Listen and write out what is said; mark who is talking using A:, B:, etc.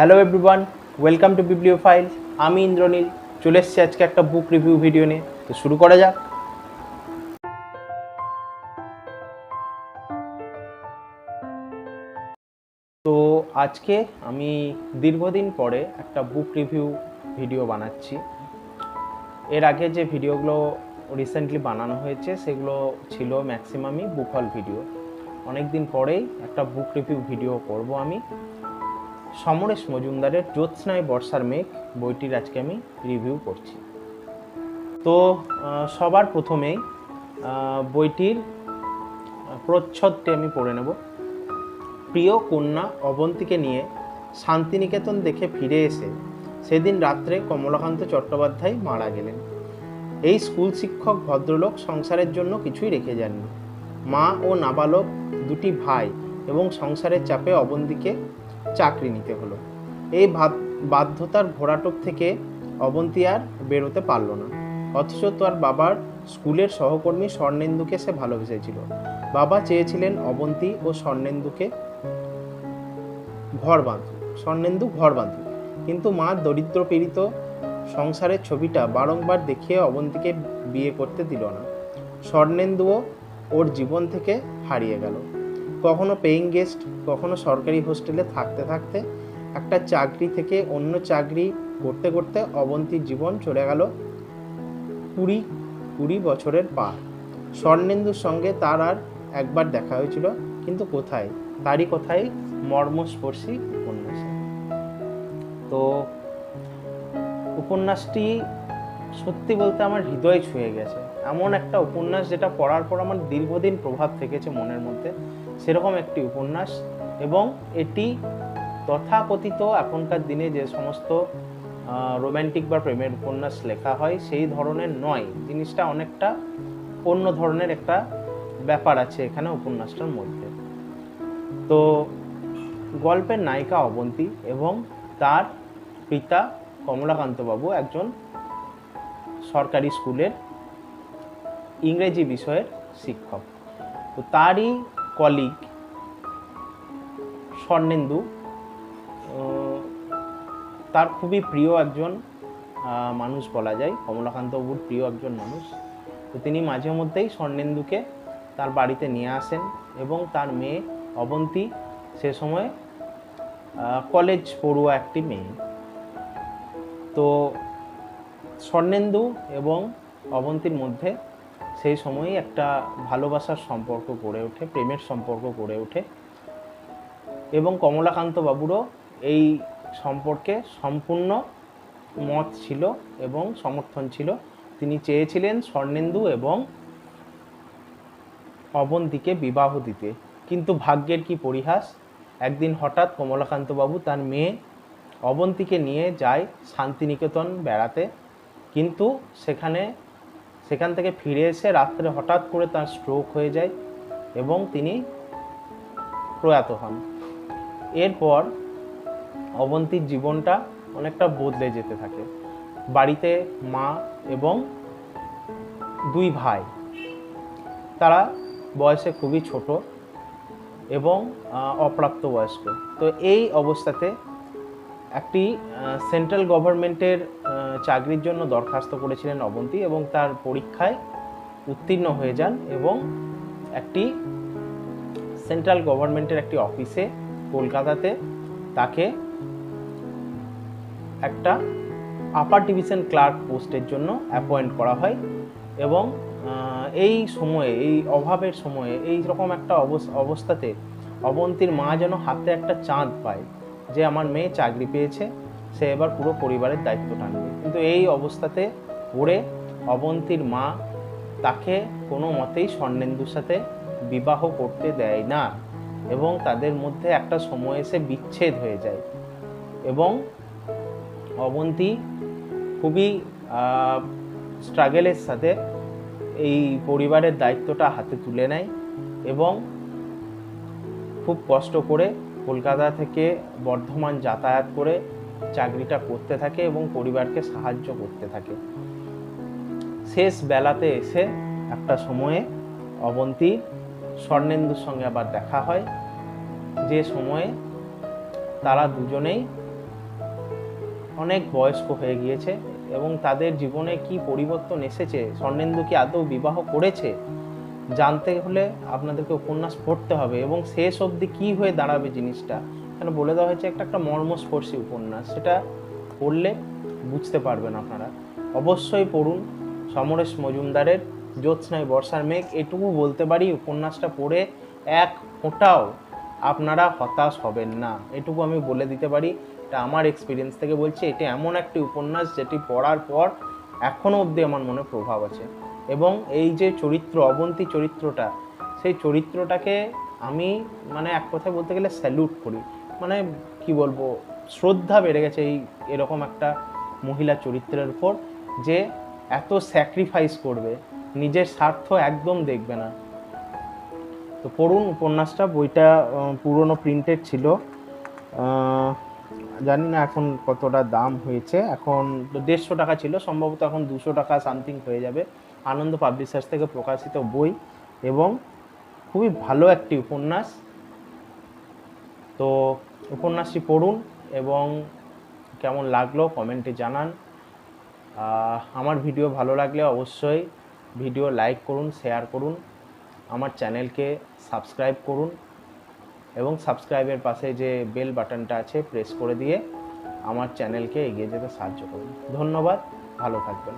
A: Hello everyone welcome to bibliophile আমি ইন্দ্রনীল, চলে এসেছি আজকে একটা বুক রিভিউ ভিডিও নিয়ে। তো শুরু করা যাক। তো আজকে আমি দীর্ঘদিন পরে একটা বুক রিভিউ ভিডিও বানাচ্ছি। এর আগে যে ভিডিওগুলো রিসেন্টলি বানানো হয়েছে, সেগুলো ছিল ম্যাক্সিমামই বুক হল ভিডিও অনেক দিন পরেই একটা বুক রিভিউ ভিডিও করব আমি। সমরেশ মজুমদারের জ্যোৎস্নায় বর্ষার মেঘ, বইটির আজকে আমি রিভিউ করছি। তো সবার প্রথমেই বইটির প্রচ্ছদটি আমি পড়ে নেব। প্রিয় কন্যা অবন্তীকে নিয়ে শান্তিনিকেতন দেখে ফিরে এসে সেদিন রাত্রে কমলাকান্ত চট্টোপাধ্যায় মারা গেলেন। এই স্কুল শিক্ষক ভদ্রলোক সংসারের জন্য কিছুই রেখে যাননি। মা ও নাবালক দুটি ভাই এবং সংসারের চাপে অবন্তীকে চাকরি নিতে হলো। এই বাধ্যতার ঘোরাটোপ থেকে অবন্তী আর বেরোতে পারল না। অথচ তার বাবার স্কুলের সহকর্মী স্বর্ণেন্দুকে সে ভালোবেসেছিল। বাবা চেয়েছিলেন অবন্তী ও স্বর্ণেন্দুকে ঘর বাঁধুক। স্বর্ণেন্দু ঘর বাঁধুক। কিন্তু মা দরিদ্র পীড়িত সংসারের ছবিটা বারংবার দেখিয়ে অবন্তীকে বিয়ে করতে দিল না। স্বর্ণেন্দুও ওর জীবন থেকে হারিয়ে গেল। কখনো পেইং গেস্ট কখনো সরকারি হোস্টেলে থাকতে থাকতে একটা চাকরি থেকে অন্য চাকরি করতে করতে অবন্তীর জীবন চলে গেল কুড়ি কুড়ি বছরের পার। স্বর্ণেন্দুর সঙ্গে তার আর একবার দেখা হয়েছিল, কিন্তু কোথায়? তারই কোথায় মর্মস্পর্শী উপন্যাসে। তো উপন্যাসটি সত্যি বলতে আমার হৃদয় ছুঁয়ে গেছে। এমন একটা উপন্যাস যেটা পড়ার পর আমার দীর্ঘদিন প্রভাব থেকেছে মনের মধ্যে। সেরকম একটি উপন্যাস এবং এটি তথাকথিত এখনকার দিনে যে সমস্ত রোম্যান্টিক বা প্রেমের উপন্যাস লেখা হয়, সেই ধরনের নয়। জিনিসটা অনেকটা অন্য ধরনের একটা ব্যাপার আছে এখানে উপন্যাসটার মধ্যে। তো গল্পের নায়িকা অবন্তী এবং তার পিতা কমলাকান্তবাবু একজন সরকারি স্কুলের ইংরেজি বিষয়ের শিক্ষক। তো তারই কলিগ স্বর্ণেন্দু তার খুবই প্রিয় একজন মানুষ বলা যায়। কমলাকান্তবাবুর প্রিয় একজন মানুষ। তো তিনি মাঝে মধ্যেই স্বর্ণেন্দুকে তার বাড়িতে নিয়ে আসেন এবং তার মেয়ে অবন্তী সে সময় কলেজ পড়ুয়া একটি মেয়ে। তো স্বর্ণেন্দু এবং অবন্তীর মধ্যে সেই সময়ই একটা ভালোবাসার সম্পর্ক গড়ে ওঠে, প্রেমের সম্পর্ক গড়ে ওঠে। এবং কমলাকান্ত বাবুরও এই সম্পর্কে সম্পূর্ণ মত ছিল এবং সমর্থন ছিল। তিনি চেয়েছিলেন স্বর্ণেন্দু এবং অবন্তীকে বিবাহ দিতে। কিন্তু ভাগ্যের কি পরিহাস? একদিন হঠাৎ কমলাকান্তবাবু তার মেয়ে অবন্তীকে নিয়ে যায় শান্তিনিকেতন বেড়াতে। কিন্তু সেখানে সেখান থেকে ফিরে এসে রাত্রে হঠাৎ করে তার স্ট্রোক হয়ে যায় এবং তিনি প্রয়াত হন। এরপর অবন্তীর জীবনটা অনেকটা বদলে যেতে থাকে। বাড়িতে মা এবং দুই ভাই তারা বয়সে খুবই ছোট এবং আহ, অপ্রাপ্তবয়স্ক। তো এই অবস্থাতে একটি সেন্ট্রাল গভর্নমেন্টের চাকরির জন্য দরখাস্ত করেছিলেন অবন্তী এবং তার পরীক্ষায় উত্তীর্ণ হয়ে যান এবং একটি সেন্ট্রাল গভর্নমেন্টের একটি অফিসে কলকাতাতে তাকে একটা আপার ডিভিশন ক্লার্ক পোস্টের জন্য অ্যাপয়েন্ট করা হয় এবং এই সময়ে, এই অভাবের সময়ে, এই রকম একটা অবস- অবস্থাতে অবন্তীর মা যেন হাতে একটা চাঁদ পায়। যে আমার মেয়ে চাকরি পেয়েছে, সে এবার পুরো পরিবারের দায়িত্ব টানবে। কিন্তু এই অবস্থাতে পড়ে অবন্তীর মা তাকে কোনো মতেই স্বর্ণেন্দুর সাথে বিবাহ করতে দেয় না এবং তাদের মধ্যে একটা সময় এসে বিচ্ছেদ হয়ে যায় এবং অবন্তী খুবই স্ট্রাগেলের সাথে এই পরিবারের দায়িত্বটা হাতে তুলে নেয় এবং খুব কষ্ট করে কলকাতা থেকে বর্ধমান যাতায়াত করে চাকরিটা করতে থাকে এবং পরিবারকে সাহায্য করতে থাকে। শেষ বেলাতে এসে একটা সময়ে অবন্তী স্বর্ণেন্দুর সঙ্গে আবার দেখা হয়। যে সময়ে তারা দুজনেই অনেক বয়স্ক হয়ে গিয়েছে এবং তাদের জীবনে কি পরিবর্তন এসেছে, স্বর্ণেন্দু কি আদৌ বিবাহ করেছে? জানতে হলে আপনাদেরকে উপন্যাস পড়তে হবে এবং শেষ অবধি কী হয়ে দাঁড়াবে জিনিসটা এখানে বলে দেওয়া হয়েছে একটা একটা মর্মস্পর্শী উপন্যাস। সেটা পড়লে বুঝতে পারবেন আপনারা। অবশ্যই পড়ুন সমরেশ মজুমদারের জ্যোৎস্নায় বর্ষার মেঘ। এটুকু বলতে পারি, উপন্যাসটা পড়ে এক ফোঁটাও আপনারা হতাশ হবেন না। এটুকু আমি বলে দিতে পারি, এটা আমার এক্সপিরিয়েন্স থেকে বলছি। এটি এমন একটি উপন্যাস যেটি পড়ার পর এখনও অবধি আমার মনে প্রভাব আছে। এবং এই যে চরিত্র অবন্তী চরিত্রটা, সেই চরিত্রটাকে আমি মানে এক কথায় বলতে গেলে স্যালুট করি। মানে কি বলব, শ্রদ্ধা বেড়ে গেছে এই এরকম একটা মহিলা চরিত্রের উপর যে এত স্যাক্রিফাইস করবে, নিজের স্বার্থ একদম দেখবে না। তো পড়ুন উপন্যাসটা, বইটা পুরনো প্রিন্টেড ছিল। জানি না এখন কতটা দাম হয়েছে। এখন দেড়শো টাকা ছিল, সম্ভবত এখন দুশো টাকা সামথিং হয়ে যাবে। আনন্দ পাবলিশার্স থেকে প্রকাশিত বই এবং খুবই ভালো একটি উপন্যাস। তো উপন্যাসটি পড়ুন এবং কেমন লাগল কমেন্টে জানান। আমার ভিডিও ভালো লাগলে অবশ্যই ভিডিও লাইক করুন, শেয়ার করুন, আমার চ্যানেলকে সাবস্ক্রাইব করুন এবং সাবস্ক্রাইবের পাশে যে বেল বাটনটা আছে প্রেস করে দিয়ে আমার চ্যানেলকে এগিয়ে যেতে সাহায্য করুন। ধন্যবাদ, ভালো থাকবেন।